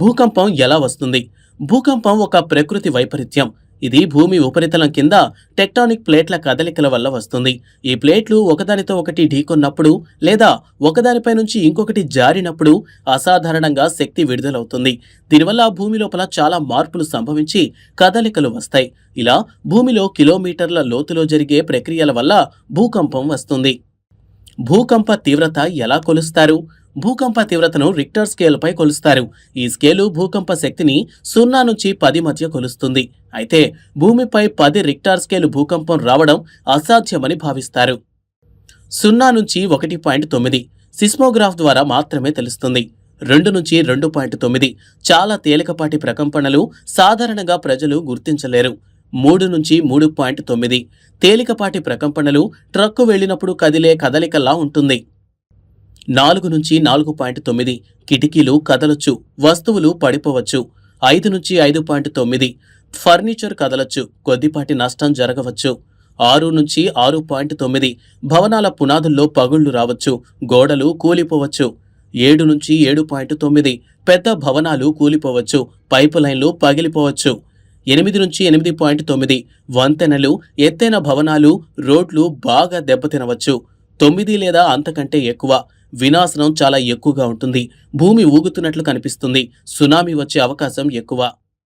భూకంపం ఎలా వస్తుంది? భూకంపం ఒక ప్రకృతి వైపరీత్యం. ఇది భూమి ఉపరితలం కింద టెక్టానిక్ ప్లేట్ల కదలికల వల్ల వస్తుంది. ఈ ప్లేట్లు ఒకదానితో ఒకటి ఢీకొన్నప్పుడు లేదా ఒకదానిపై నుంచి ఇంకొకటి జారినప్పుడు అసాధారణంగా శక్తి విడుదలవుతుంది. దీనివల్ల భూమి లోపల చాలా మార్పులు సంభవించి కదలికలు వస్తాయి. ఇలా భూమిలో కిలోమీటర్ల లోతులో జరిగే ప్రక్రియల వల్ల భూకంపం వస్తుంది. భూకంప తీవ్రత ఎలా కొలుస్తారు? భూకంప తీవ్రతను రిక్టర్ స్కేల్పై కొలుస్తారు. ఈ స్కేలు భూకంప శక్తిని సున్నా నుంచి పది మధ్య కొలుస్తుంది. అయితే భూమిపై పది రిక్టార్ స్కేలు భూకంపం రావడం అసాధ్యమని భావిస్తారు. సున్నా నుంచి ఒకటి పాయింట్ తొమ్మిది సిస్మోగ్రాఫ్ ద్వారా మాత్రమే తెలుస్తుంది. రెండు నుంచి రెండు పాయింట్ తొమ్మిది చాలా తేలికపాటి ప్రకంపనలు సాధారణంగా ప్రజలు గుర్తించలేరు. మూడు నుంచి మూడు పాయింట్ తొమ్మిది తేలికపాటి ప్రకంపనలు ట్రక్కు వెళ్ళినప్పుడు కదిలే కదలికలా ఉంటుంది. నాలుగు నుంచి నాలుగు పాయింట్ తొమ్మిది కిటికీలు కదలొచ్చు వస్తువులు పడిపోవచ్చు. ఐదు నుంచి ఐదు పాయింట్ తొమ్మిది ఫర్నిచర్ కదలొచ్చు కొద్దిపాటి నష్టం జరగవచ్చు. ఆరు నుంచి ఆరు పాయింట్ తొమ్మిది భవనాల పునాదుల్లో పగుళ్ళు రావచ్చు గోడలు కూలిపోవచ్చు. ఏడు నుంచి ఏడు పాయింట్ తొమ్మిది పెద్ద భవనాలు కూలిపోవచ్చు పైపు లైన్లు పగిలిపోవచ్చు. ఎనిమిది నుంచి ఎనిమిది పాయింట్ తొమ్మిది వంతెనలు ఎత్తైన భవనాలు రోడ్లు బాగా దెబ్బతినవచ్చు. తొమ్మిది లేదా అంతకంటే ఎక్కువ వినాశనం చాలా ఎక్కువగా ఉంటుంది. భూమి ఊగుతున్నట్లు కనిపిస్తుంది. సునామీ వచ్చే అవకాశం ఎక్కువ.